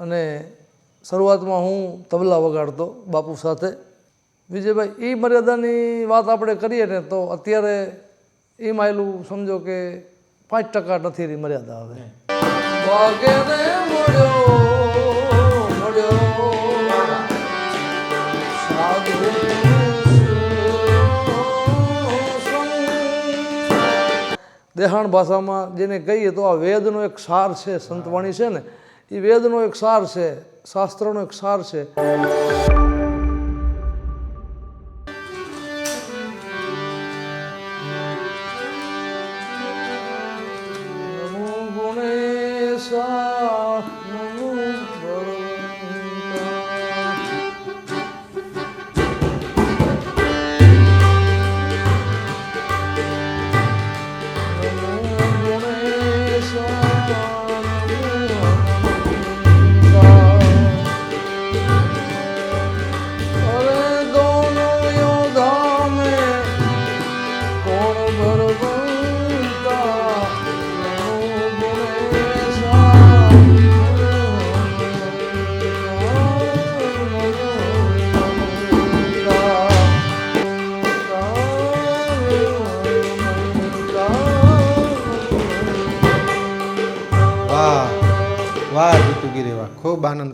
અને શરૂઆતમાં હું તબલા વગાડતો બાપુ સાથે. વિજયભાઈ એ મર્યાદાની વાત આપણે કરીએ ને તો અત્યારે એ માયલું સમજો કે પાંચ ટકા નથી રહી મર્યાદા મળ્યો દેહાણ ભાષામાં જેને કહીએ તો આ વેદનો એક સાર છે સંતવાણી છે ને. એ વેદનો એક સાર છે શાસ્ત્રનો એક સાર છે. નમો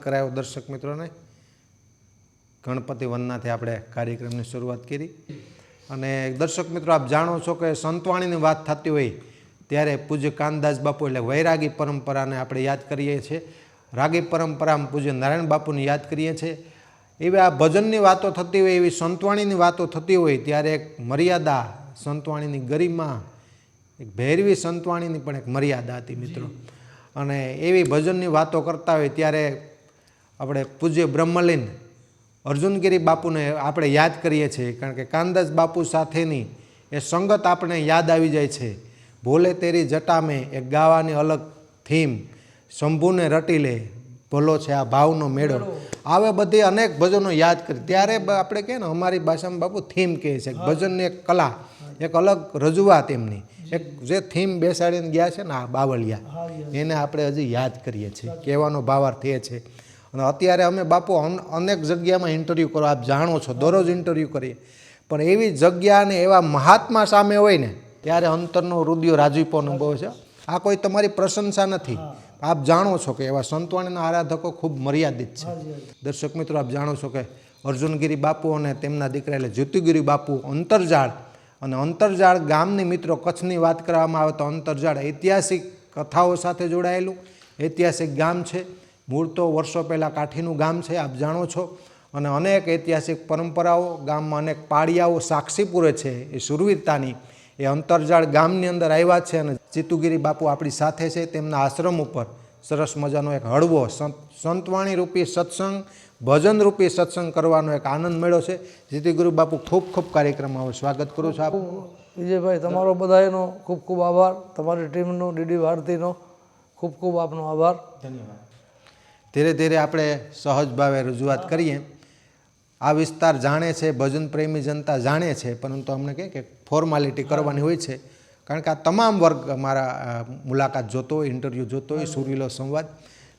કરાયો દર્શક મિત્રોને. ગણપતિ વંદનાથી આપણે કાર્યક્રમની શરૂઆત કરી. અને દર્શક મિત્રો, આપ જાણો છો કે સંતવાણીની વાત થતી હોય ત્યારે પૂજ્ય કાનદાસ બાપુ એટલે વૈરાગી પરંપરાને આપણે યાદ કરીએ છીએ. રાગી પરંપરામાં પૂજ્ય નારાયણ બાપુને યાદ કરીએ છીએ. એવી આ ભજનની વાતો થતી હોય, એવી સંતવાણીની વાતો થતી હોય ત્યારે એક મર્યાદા સંતવાણીની ગરિમા, એક ભૈરવી સંતવાણીની પણ એક મર્યાદા હતી મિત્રો. અને એવી ભજનની વાતો કરતા હોય ત્યારે આપણે પૂજ્ય બ્રહ્મલીન અર્જુનગીરી બાપુને આપણે યાદ કરીએ છીએ કારણ કે કાનદાસ બાપુ સાથેની એ સંગત આપણે યાદ આવી જાય છે. ભોલે તેરી જટામે એક ગાવાની અલગ થીમ શંભુને રટી લે ભલો છે આ ભાવનો મેળો. આવે બધી અનેક ભજનો યાદ કરી. ત્યારે આપણે કહે ને અમારી ભાષામાં બાપુ થીમ કહે છે. ભજનની એક કલા એક અલગ રજૂઆત એમની. એક જે થીમ બેસાડીને ગયા છે ને આ બાવળિયા એને આપણે હજી યાદ કરીએ છીએ. કહેવાનો ભાવાર્થ એ છે. અને અત્યારે અમે બાપુ અન- અનેક જગ્યામાં ઇન્ટરવ્યૂ કરો આપ જાણો છો દરરોજ ઇન્ટરવ્યૂ કરીએ. પણ એવી જગ્યા અને એવા મહાત્મા સામે હોય ને ત્યારે અંતરનો રુદિયો રાજીપો અનુભવ છે. આ કોઈ તમારી પ્રશંસા નથી. આપ જાણો છો કે એવા સંતવાણીના આરાધકો ખૂબ મર્યાદિત છે. દર્શક મિત્રો આપ જાણો છો કે અર્જુનગીરી બાપુ અને તેમના દીકરા એટલે જ્યોતિગીરી બાપુ અંતરજાળ અને અંતરજાળ ગામની મિત્રો કચ્છની વાત કરવામાં આવે તો અંતરજાળ ઐતિહાસિક કથાઓ સાથે જોડાયેલું. ઐતિહાસિક ગામ છે. મૂળ તો વર્ષો પહેલાં કાઠીનું ગામ છે આપ જાણો છો. અને અનેક ઐતિહાસિક પરંપરાઓ ગામમાં અનેક પાળિયાઓ સાક્ષી પૂરે છે એ સુરવીરતાની. એ અંતરજાળ ગામની અંદર આવ્યા છે અને ચિતુગીરી બાપુ આપણી સાથે છે તેમના આશ્રમ ઉપર. સરસ મજાનો એક હળવો સંતવાણી રૂપી સત્સંગ ભજન રૂપી સત્સંગ કરવાનો એક આનંદ મેળો છે. જીતીગુરુ બાપુ ખૂબ ખૂબ કાર્યક્રમમાં સ્વાગત કરું છું આપું વિજયભાઈ તમારો બધાનો ખૂબ ખૂબ આભાર. તમારી ટીમનો ડીડી ભારતીનો ખૂબ ખૂબ આપનો આભાર. ધન્યવાદ. ધીરે ધીરે આપણે સહજ ભાવે રજૂઆત કરીએ. આ વિસ્તાર જાણે છે, ભજન પ્રેમી જનતા જાણે છે, પરંતુ અમને કહે કે ફોર્માલિટી કરવાની હોય છે. કારણ કે આ તમામ વર્ગ અમારા મુલાકાત જોતો હોય ઇન્ટરવ્યૂ જોતો હોય, સુરીલો સંવાદ.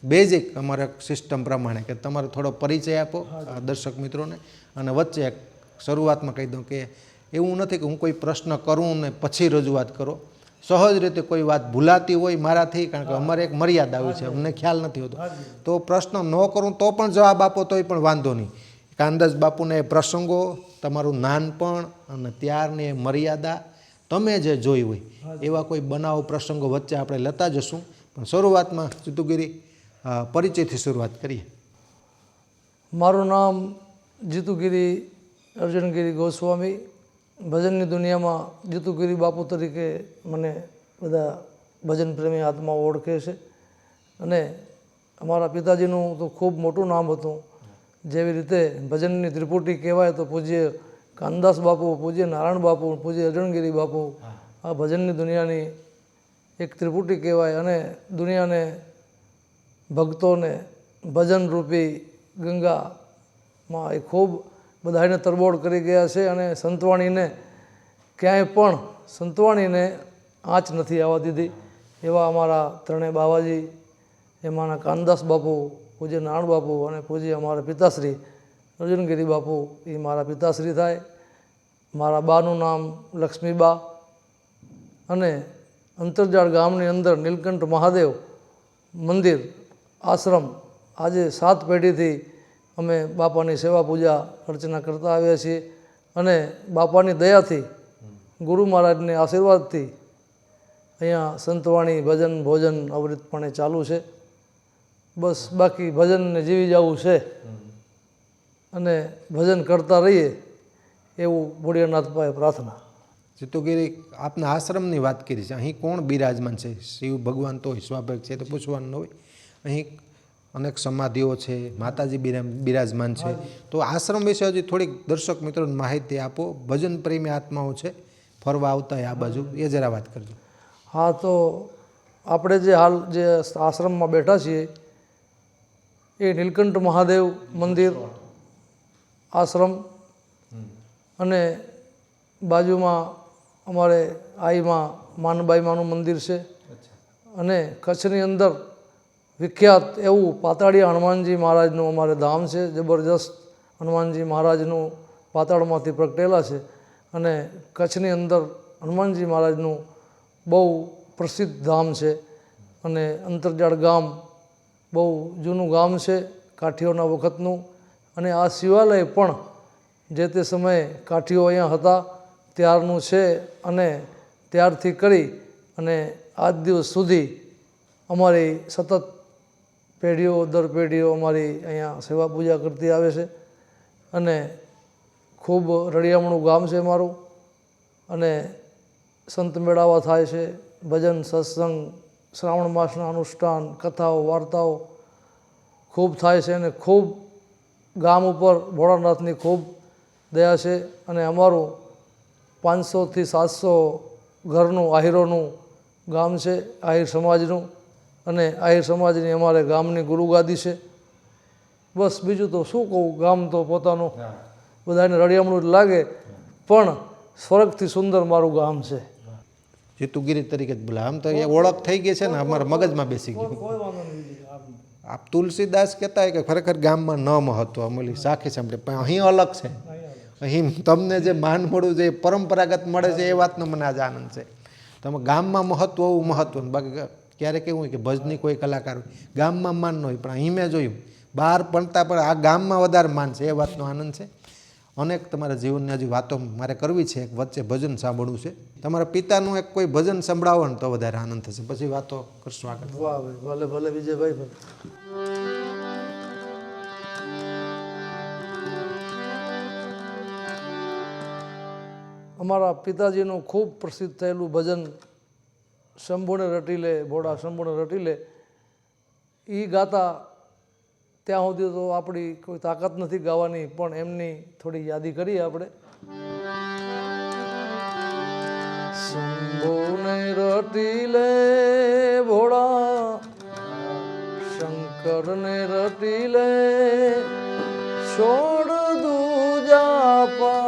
બેઝિક અમારે સિસ્ટમ પ્રમાણે કે તમારો થોડો પરિચય આપો દર્શક મિત્રોને. અને વચ્ચે શરૂઆતમાં કહી દઉં કે એવું નથી કે હું કોઈ પ્રશ્ન કરું ને પછી રજૂઆત કરો. સહજ રીતે કોઈ વાત ભૂલાતી હોય મારાથી, કારણ કે અમારે એક મર્યાદા આવી છે, અમને ખ્યાલ નથી હોતો. તો પ્રશ્ન ન કરું તો પણ જવાબ આપો તોય પણ વાંધો નહીં. કાનદાસ બાપુને એ પ્રસંગો, તમારું નાનપણ અને ત્યારની એ મર્યાદા તમે જે જોઈ હોય, એવા કોઈ બનાવ પ્રસંગો વચ્ચે આપણે લેતા જશું. પણ શરૂઆતમાં જીતુગીરી પરિચયથી શરૂઆત કરીએ. મારું નામ જીતુગીરી અર્જુનગીરી ગોસ્વામી. ભજનની દુનિયામાં જીતુગીરી બાપુ તરીકે મને બધા ભજન પ્રેમી આત્માઓ ઓળખે છે. અને અમારા પિતાજીનું તો ખૂબ મોટું નામ હતું. જેવી રીતે ભજનની ત્રિપુટી કહેવાય તો પૂજ્ય કાનદાસ બાપુ, પૂજ્ય નારાયણ બાપુ, પૂજ્ય અર્જુનગીરી બાપુ. આ ભજનની દુનિયાની એક ત્રિપુટી કહેવાય અને દુનિયાને ભક્તોને ભજનરૂપી ગંગામાં એ ખૂબ બધાને તરબોળ કરી ગયા છે અને સંતવાણીને ક્યાંય પણ સંતવાણીને આંચ નથી આવવા દીધી. એવા અમારા ત્રણેય બાવાજી, એમાંના કાનદાસ બાપુ, પૂજ્ય નાણ બાપુ અને પૂજ્ય અમારા પિતાશ્રી, અર્જુનગીરી બાપુ, એ મારા પિતાશ્રી થાય. મારા બાનું નામ લક્ષ્મીબા અને અંતરજાળ ગામની અંદર નીલકંઠ મહાદેવ મંદિર આશ્રમ આજે સાત પેઢીથી અમે બાપાની સેવા પૂજા અર્ચના કરતા આવ્યા છીએ અને બાપાની દયાથી ગુરુ મહારાજને આશીર્વાદથી અહીંયા સંતવાણી ભજન, ભોજન અવૃતપણે ચાલુ છે. બસ બાકી ભજનને જીવી જવું છે. અને ભજન કરતા રહીએ એવું ભોળિયાનાથ પાસે પ્રાર્થના. જીતુગીરી, આપના આશ્રમની વાત કરી છે. અહીં કોણ બિરાજમાન છે? શિવ ભગવાન તો હોય સ્વાભાવિક છે તો પૂછવાનું હોય. અહીં અનેક સમાધિઓ છે માતાજી બિરા- બિરાજમાન છે. તો આશ્રમ વિશે હજી થોડીક દર્શક મિત્રોને માહિતી આપો. ભજન પ્રેમી આત્માઓ છે. ફરવા આવતા હોય આ બાજુ. એ જરા વાત કરજો. હા તો આપણે જે હાલ જે આશ્રમમાં બેઠા છીએ એ નીલકંઠ મહાદેવ મંદિર આશ્રમ અને બાજુમાં અમારે આઈમાં માનબાઈમાનું મંદિર છે. અને કચ્છની અંદર વિખ્યાત એવું પાતાળિયા હનુમાનજી મહારાજનું અમારે ધામ છે, જબરજસ્ત હનુમાનજી મહારાજનું પાતાળમાંથી પ્રગટેલા છે અને કચ્છની અંદર હનુમાનજી મહારાજનું બહુ પ્રસિદ્ધ ધામ છે અને અંતરજાળ ગામ બહુ જૂનું ગામ છે કાઠીઓના વખતનું અને આ શિવાલય પણ જે તે સમયે કાઠીઓ અહીંયા હતા ત્યારનું છે અને ત્યારથી કરી અને આજ દિવસ સુધી અમારી સતત પેઢીઓ, દર પેઢીઓ અમારી અહીંયા સેવા પૂજા કરતી આવે છે. અને ખૂબ રળિયામણું ગામ છે મારું. અને સંત મેળાવા થાય છે. ભજન, સત્સંગ, શ્રાવણ માસના અનુષ્ઠાન, કથાઓ, વાર્તાઓ ખૂબ થાય છે અને ખૂબ ગામ ઉપર ભોળાનાથની ખૂબ દયા છે. અને અમારું પાંચસોથી સાતસો ઘરનું, આહિરોનું ગામ છે, આહિર સમાજનું. અને આહિર સમાજની અમારે ગામની ગુરુગાદી છે. બસ બીજું તો શું કહું ગામ તો પોતાનું બધાને રળિયામણું જ લાગે પણ સ્વર્ગથી સુંદર મારું ગામ છે. જીતુગીરી તરીકે જ બોલા. આમ તો એ ઓળખ થઈ ગઈ છે ને અમારા મગજમાં બેસી ગયું. કોઈ વાંધો નહીં આપ તુલસીદાસ કહેતા હોય કે ખરેખર ગામમાં ન મહત્વ અમલી સાખી સાંભળે. પણ અહીં અલગ છે. અહીં તમને જે માન મળવું છે એ પરંપરાગત મળે છે એ વાતનો મને આજે આનંદ છે. તમે ગામમાં મહત્વ એવું મહત્વનું. બાકી ક્યારેક કેવું હોય કે ભજની કોઈ કલાકાર હોય, ગામમાં માન ન હોય, પણ અહીં મેં જોયું, બહાર ભણતા પણ આ ગામમાં વધારે માન છે, એ વાતનો આનંદ છે. અનેક તમારા જીવનની હજી વાતો મારે કરવી છે, એક વચ્ચે ભજન સાંભળવું છે. તમારા પિતાનું એક કોઈ ભજન સંભળાવો ને તો વધારે આનંદ થશે. પછી વાતો કરશું આગળ. વાહ ભાઈ, ભલે ભલે, વિજયભાઈ અમારા પિતાજીનું ખૂબ પ્રસિદ્ધ થયેલું ભજન શંભુને રટી લે ભોળા સંપૂર્ણ રટી લે એ ગાતા ત્યાં સુધી તો આપણી કોઈ તાકાત નથી ગાવાની, પણ એમની થોડી યાદી કરીએ આપણે. શંભુને રટી લે ભોળા, શંકરને રટી લે છોડ દૂજા પાઠ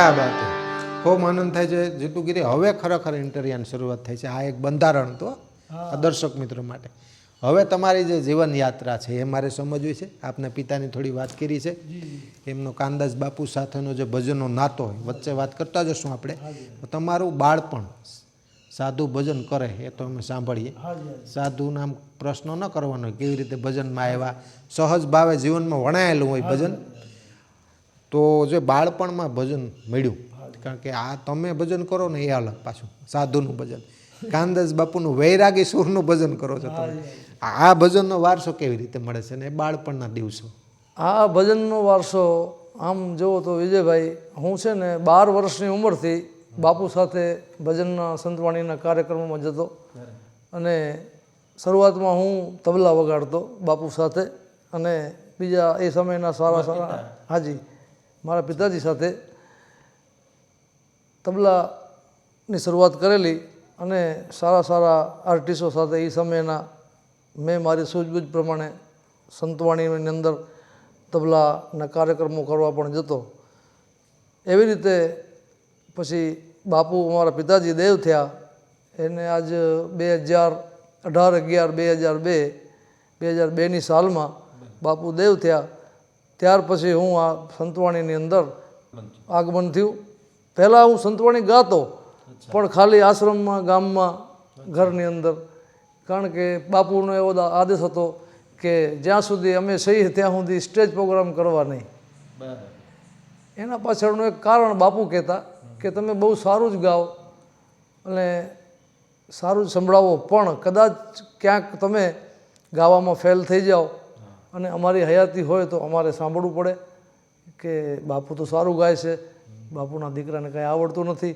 ક્યાં બાત ખૂબ આનંદ થાય છે. જીતુગીરી હવે ખરેખર ઇન્ટરવ્યુની શરૂઆત થઈ છે. આ એક બંધારણ તો આ દર્શક મિત્રો માટે. હવે તમારી જે જીવન યાત્રા છે એ મારે સમજવી છે. આપને પિતાની થોડી વાત કરી છે. એમનો કાંદાસ બાપુ સાથેનો જે ભજનનો નાતો હોય વચ્ચે વાત કરતા જશું આપણે. તમારું બાળપણ સાધુ ભજન કરે એ તો અમે સાંભળીએ. સાધુ નામ પ્રશ્નો ન કરવાનો કેવી રીતે ભજનમાં આવ્યા. સહજ ભાવે જીવનમાં વણાયેલું હોય ભજન. તો જે બાળપણમાં ભજન મળ્યું, કારણ કે આ તમે ભજન કરો ને એ અલગ પાછું, સાધુનું ભજન. કાનદાસ બાપુનું વૈરાગી સુરનું ભજન કરો છો તમે. આ ભજનનો વારસો કેવી રીતે મળે છે ને એ બાળપણના દિવસો? આ ભજનનો વારસો, આમ જુઓ તો વિજયભાઈ, હું છે ને બાર વર્ષની ઉંમરથી બાપુ સાથે ભજનના સંતવાણીના કાર્યક્રમોમાં જતો અને શરૂઆતમાં હું તબલા વગાડતો બાપુ સાથે અને બીજા એ સમયના સારા સારા, હાજી. મારા પિતાજી સાથે તબલાની શરૂઆત કરેલી અને સારા સારા આર્ટિસ્ટો સાથે એ સમયના મેં મારી સૂઝબૂઝ પ્રમાણે સંતવાણીની અંદર તબલાના કાર્યક્રમો કરવા પણ જતો. એવી રીતે પછી બાપુ અમારા પિતાજી દેવ થયા. એને આજ બે હજાર અઢાર અગિયાર બે હજાર બે બે હજાર બેની સાલમાં બાપુ દેવ થયા. ત્યાર પછી હું આ સંતવાણીની અંદર આગમન થયું. પહેલાં હું સંતવાણી ગાતો પણ ખાલી આશ્રમમાં ગામમાં ઘરની અંદર. કારણ કે બાપુનો એવો આદેશ હતો કે જ્યાં સુધી અમે સહી ત્યાં સુધી સ્ટેજ પ્રોગ્રામ કરવા નહીં. એના પાછળનું એક કારણ બાપુ કહેતા કે તમે બહુ સારું જ ગાઓ અને સારું જ સંભળાવો પણ કદાચ ક્યાંક તમે ગાવામાં ફેલ થઈ જાઓ. અને અમારી હયાતી હોય તો અમારે સાંભળવું પડે કે બાપુ તો સારું ગાય છે બાપુના દીકરાને કાંઈ આવડતું નથી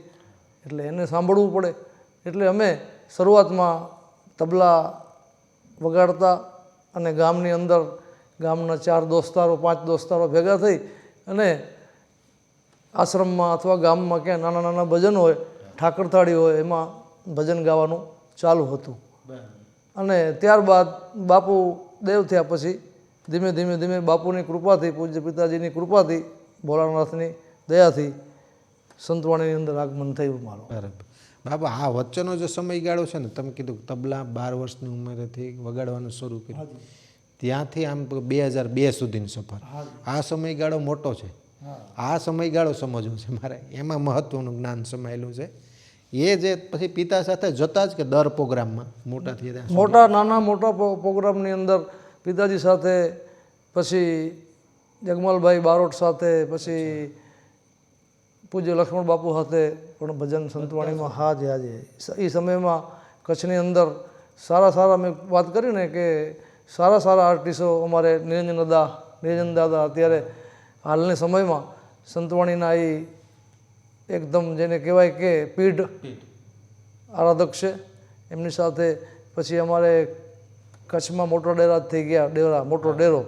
એટલે એને સાંભળવું પડે. એટલે અમે શરૂઆતમાં તબલા વગાડતા અને ગામની અંદર ગામના ચાર દોસ્તારો પાંચ દોસ્તારો ભેગા થઈ અને આશ્રમમાં અથવા ગામમાં ક્યાં નાના નાના ભજન હોય ઠાકરથાળી હોય એમાં ભજન ગાવાનું ચાલુ હતું. અને ત્યારબાદ બાપુ દેવ થયા પછી ધીમે ધીમે ધીમે બાપુની કૃપાથી પૂજ્ય પિતાજીની કૃપાથી ભોળાનાથની દયાથી સંતવાણીની અંદર આગમન થયું મારું. બરાબર. બાબા આ વચ્ચેનો જે સમયગાળો છે ને તમે કીધું તબલા બાર વર્ષની ઉંમરેથી વગાડવાનું શરૂ કર્યું. ત્યાંથી આમ બે હજાર બે સુધીની સફર. આ સમયગાળો મોટો છે. આ સમયગાળો સમજવો છે મારે. એમાં મહત્વનું જ્ઞાન સમાયેલું છે. એ જે પછી પિતા સાથે જતા જ કે દર પ્રોગ્રામમાં મોટા થયા મોટા નાના મોટા પ્રો- પ્રોગ્રામની અંદર પિતાજી સાથે પછી જગમલભાઈ બારોટ સાથે પછી પૂજ્ય લક્ષ્મણ બાપુ સાથે પણ ભજન સંતવાણીમાં હાજે હાજે. એ સમયમાં કચ્છની અંદર સારા સારા મેં વાત કરી ને કે સારા સારા આર્ટિસ્ટો અમારે નિરંજન દાદા નિરંજન દાદા અત્યારે હાલના સમયમાં સંતવાણીના એ એકદમ જેને કહેવાય કે પીઢ. આરાધક છે. એમની સાથે પછી અમારે કચ્છમાં મોટો ડેરા થઈ ગયા ડેરા મોટો ડેરો.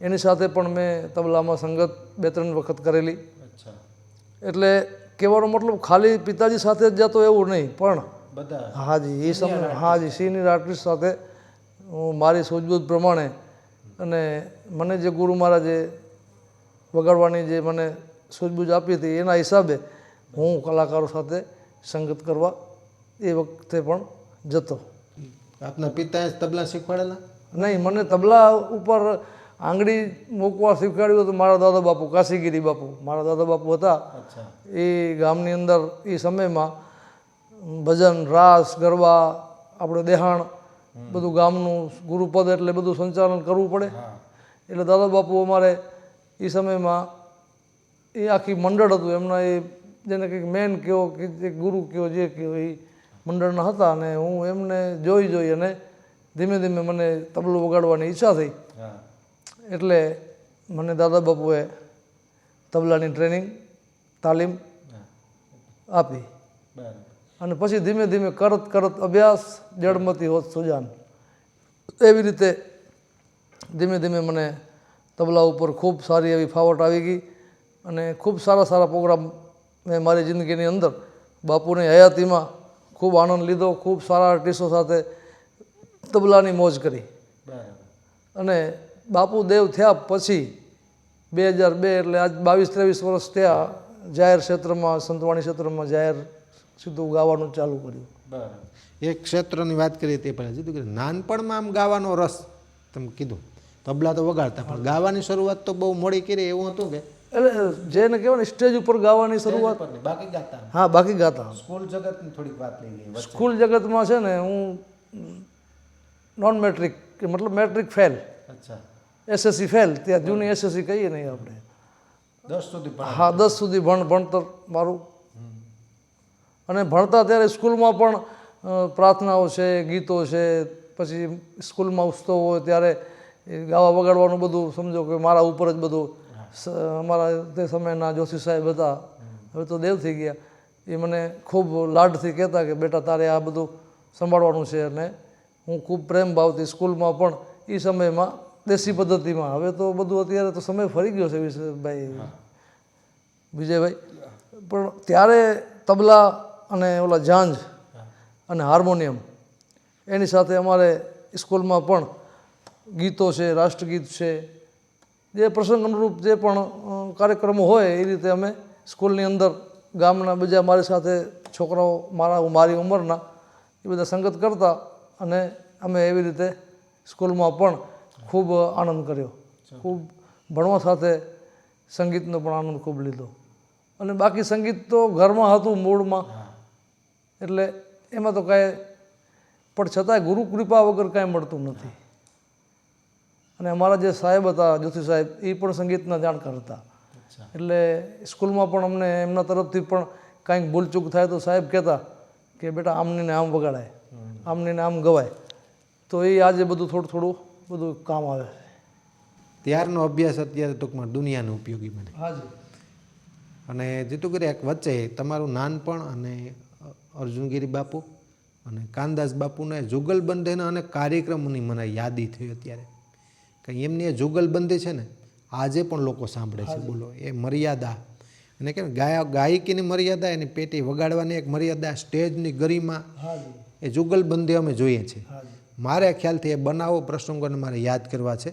એની સાથે પણ મેં તબલામાં સંગત બે ત્રણ વખત કરેલી. એટલે કહેવાનો મતલબ ખાલી પિતાજી સાથે જ જતો એવું નહીં પણ હાજી એ સમય હાજી સિનિયર આર્ટિસ્ટ સાથે હું મારી સૂઝબૂઝ પ્રમાણે અને મને જે ગુરુ મહારાજે વગાડવાની જે મને સૂઝબૂઝ આપી હતી એના હિસાબે હું કલાકારો સાથે સંગત કરવા એ વખતે પણ જતો. આપના પિતાએ તબલા શીખવાડેલા? નહીં મને તબલા ઉપર આંગળી મૂકવા શીખવાડ્યું હતું મારા દાદા બાપુ કાશીગીરી બાપુ. મારા દાદા બાપુ હતા. એ ગામની અંદર એ સમયમાં ભજન રાસ ગરબા આપણે દેહાણ બધું ગામનું ગુરુપદ એટલે બધું સંચાલન કરવું પડે. એટલે દાદા બાપુ અમારે એ સમયમાં એ આખી મંડળ હતું. એમના એ જેને કંઈક મેન કયો કે ગુરુ કયો જે કયો એ મંડળના હતા અને હું એમને જોઈ જોઈ અને ધીમે ધીમે મને તબલું વગાડવાની ઈચ્છા થઈ. એટલે મને દાદા બાપુએ તબલાની ટ્રેનિંગ તાલીમ આપી. અને પછી ધીમે ધીમે કરત કરત અભ્યાસ જડમતી હોત સુજાન. એવી રીતે ધીમે ધીમે મને તબલા ઉપર ખૂબ સારી એવી ફાવટ આવી ગઈ અને ખૂબ સારા સારા પ્રોગ્રામ મેં મારી જિંદગીની અંદર બાપુની હયાતીમાં ખૂબ આનંદ લીધો ખૂબ સારા આર્ટિસ્ટો સાથે તબલાની મોજ કરી. બરાબર. અને બાપુ દેવ થયા પછી બે હજાર બે એટલે આજ બાવીસ ત્રેવીસ વર્ષ થયા જાહેર ક્ષેત્રમાં સંતવાણી ક્ષેત્રમાં જાહેર સીધું ગાવાનું ચાલુ કર્યું. બરાબર. એક ક્ષેત્રની વાત કરીએ તે પહેલાં કીધું કે નાનપણમાં આમ ગાવાનો રસ તમે કીધું. તબલા તો વગાડતા પણ ગાવાની શરૂઆત તો બહુ મોડી કરી એવું હતું કે એટલે જેને કહેવાય ને સ્ટેજ ઉપર ગાવાની શરૂઆત. બાકી ગાતા. હા બાકી ગાતા. સ્કૂલ જગતની થોડીક વાત લઈ ગઈ સ્કૂલ જગતમાં છે ને હું નોન મેટ્રિક કે મતલબ મેટ્રિક ફેલ અચ્છા. એસએસસી ફેલ ત્યાં જૂની એસએસસી કહીએ નહીં આપણે. દસ સુધી હા દસ સુધી ભણ ભણતર મારું. અને ભણતા ત્યારે સ્કૂલમાં પણ પ્રાર્થનાઓ છે ગીતો છે પછી સ્કૂલમાં ઉત્સવ હોય ત્યારે ગાવા વગાડવાનું બધું સમજો કે મારા ઉપર જ બધું અમારા તે સમયના જોશી સાહેબ હતા. હવે તો દેવ થઈ ગયા. એ મને ખૂબ લાડથી કહેતા કે બેટા તારે આ બધું સંભાળવાનું છે. અને હું ખૂબ પ્રેમ ભાવથી સ્કૂલમાં પણ એ સમયમાં દેશી પદ્ધતિમાં. હવે તો બધું અત્યારે તો સમય ફરી ગયો છે વિશેષભાઈ. વિજયભાઈ પણ ત્યારે તબલા અને ઓલા ઝાંઝ અને હાર્મોનિયમ એની સાથે અમારે સ્કૂલમાં પણ ગીતો છે રાષ્ટ્રગીત છે જે પ્રસંગ અનુરૂપ જે પણ કાર્યક્રમો હોય એ રીતે અમે સ્કૂલની અંદર ગામના બીજા મારી સાથે છોકરાઓ મારા મારી ઉંમરના એ બધા સંગત કરતા અને અમે એવી રીતે સ્કૂલમાં પણ ખૂબ આનંદ કર્યો. ખૂબ ભણવા સાથે સંગીતનો પણ આનંદ ખૂબ લીધો. અને બાકી સંગીત તો ઘરમાં હતું મૂળમાં. એટલે એમાં તો કાંઈ પણ છતાંય ગુરુ કૃપા વગર કાંઈ મળતું નથી. અને અમારા જે સાહેબ હતા જ્યોતિ સાહેબ એ પણ સંગીતના જાણકાર હતા. એટલે સ્કૂલમાં પણ અમને એમના તરફથી પણ કાંઈક ભૂલચૂક થાય તો સાહેબ કહેતા કે બેટા આમની ને આમ વગાડાય આમની ને આમ ગવાય. તો એ આજે બધું થોડું થોડું બધું કામ આવે ત્યારનો અભ્યાસ અત્યારે ટૂંકમાં દુનિયાનો ઉપયોગી બને. હાજી અને જીતુગીરી એક વચ્ચે તમારું નાનપણ અને અર્જુનગીરી બાપુ અને કાનદાસ બાપુને જુગલબંધીના અને કાર્યક્રમોની મને યાદી થઈ અત્યારે. કે એમની એ જુગલબંધી છે ને આજે પણ લોકો સાંભળે છે બોલો એ મર્યાદા. અને કે ગાય ગાયકીની મર્યાદા એની પેટી વગાડવાની એક મર્યાદા સ્ટેજની ગરિમા એ જુગલબંધી અમે જોઈએ છીએ. મારે ખ્યાલથી એ બનાવો પ્રસંગોને મારે યાદ કરવા છે.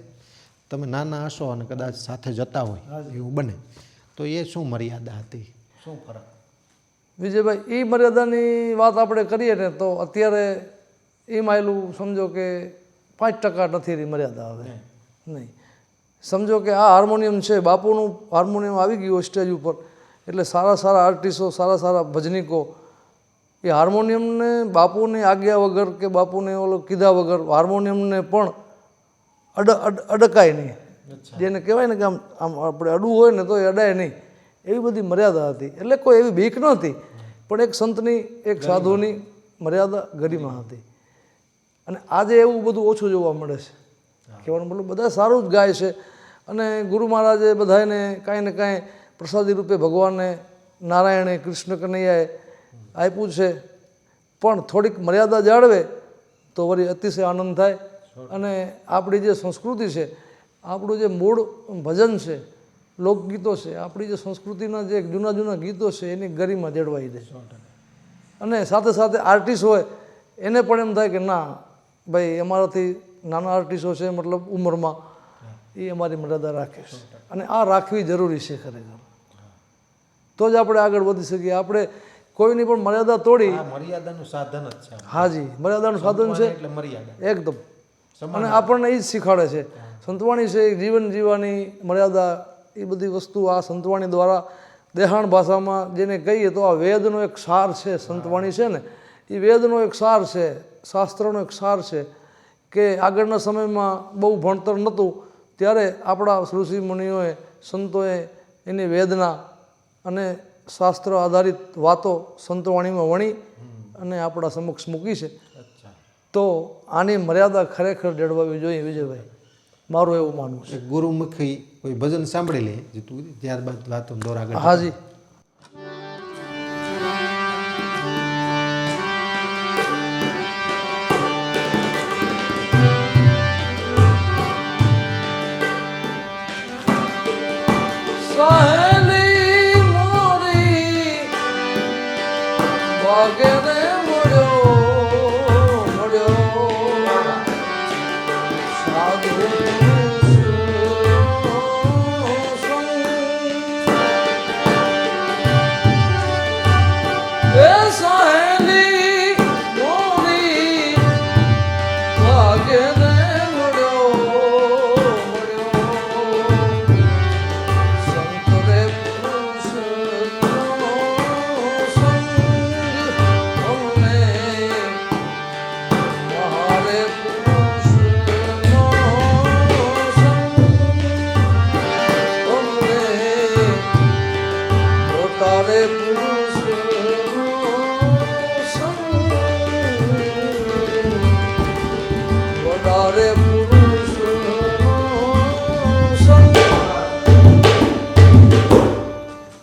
તમે નાના હશો અને કદાચ સાથે જતા હોય એવું બને. તો એ શું મર્યાદા હતી? શું ફરક? વિજયભાઈ એ મર્યાદાની વાત આપણે કરીએ ને તો અત્યારે એમાં એલું સમજો કે પાંચ ટકા નથી એની મર્યાદા હવે. નહીં. સમજો કે આ હાર્મોનિયમ છે બાપુનું હાર્મોનિયમ આવી ગયું સ્ટેજ ઉપર. એટલે સારા સારા આર્ટિસ્ટો સારા સારા ભજનીકો એ હાર્મોનિયમને બાપુની આજ્ઞા વગર કે બાપુને ઓલો કીધા વગર હાર્મોનિયમને પણ અડ અડ અડકાય નહીં. જેને કહેવાય ને કે આમ આમ આપણે અડવું હોય ને તો એ અડાય નહીં. એવી બધી મર્યાદા હતી. એટલે કોઈ એવી બીક નહોતી પણ એક સંતની એક સાધુની મર્યાદા ગરિમા હતી. અને આજે એવું બધું ઓછું જોવા મળે છે. કહેવાનું મતલબ બધા સારું જ ગાય છે. અને ગુરુ મહારાજે બધાને કાંઈ ને કાંઈ પ્રસાદી રૂપે ભગવાને નારાયણે કૃષ્ણ કનૈયાએ આપ્યું છે. પણ થોડીક મર્યાદા જાળવે તો વળી અતિશય આનંદ થાય. અને આપણી જે સંસ્કૃતિ છે આપણું જે મૂળ ભજન છે લોકગીતો છે આપણી જે સંસ્કૃતિના જે જૂના જૂના ગીતો છે એની ગરિમા જળવાઈ દે અને સાથે સાથે આર્ટિસ્ટ હોય એને પણ એમ થાય કે ના ભાઈ અમારાથી નાના આર્ટિસ્ટો છે મતલબ ઉંમરમાં એ અમારી મર્યાદા રાખે છે. અને આ રાખવી જરૂરી છે ખરેખર. તો જ આપણે આગળ વધી શકીએ. આપણે કોઈની પણ મર્યાદા તોડી મર્યાદાનું સાધન જ છે હાજી મર્યાદાનું સાધન છે. એટલે મર્યાદા. એકદમ. અને આપણને એ જ શીખવાડે છે. સંતવાણી છે જીવન જીવવાની મર્યાદા એ બધી વસ્તુ આ સંતવાણી દ્વારા દેહાણ ભાષામાં જેને કહીએ તો આ વેદનો એક સાર છે સંતવાણી છે ને. એ વેદનો એક સાર છે શાસ્ત્રનો એક સાર છે. કે આગળના સમયમાં બહુ ભણતર નહોતું ત્યારે આપણા ઋષિ મુનિઓએ સંતોએ એની વેદના અને શાસ્ત્ર આધારિત વાતો સંતવાણીમાં વણી અને આપણા સમક્ષ મૂકી છે. તો આની મર્યાદા ખરેખર જળવાવી જોઈએ વિજયભાઈ. મારું એવું માનવું છે. ગુરુમુખી કોઈ ભજન સાંભળી લે જીતું ત્યારબાદ વાતો દોરા હાજી. વાગેરે મળ્યો